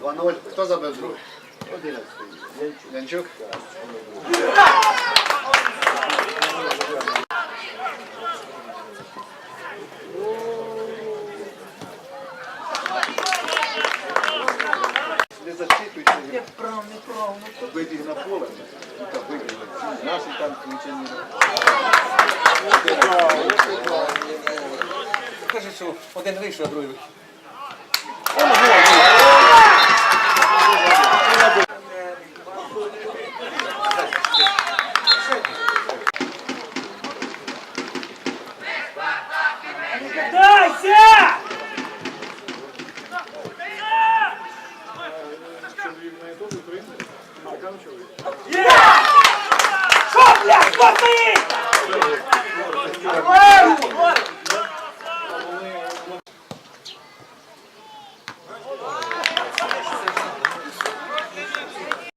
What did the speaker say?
2-0. Хто забив другий? Янчук. Не зачитуйте. Неправильно, неправильно. Вибіг на поле. Вибіг. Наші там включені. Каже, що один вийшов, а другий вийшов. Андрій на ютубі українською. Американ чоловік. Є! Що, блядь, хто стоїть? Армару!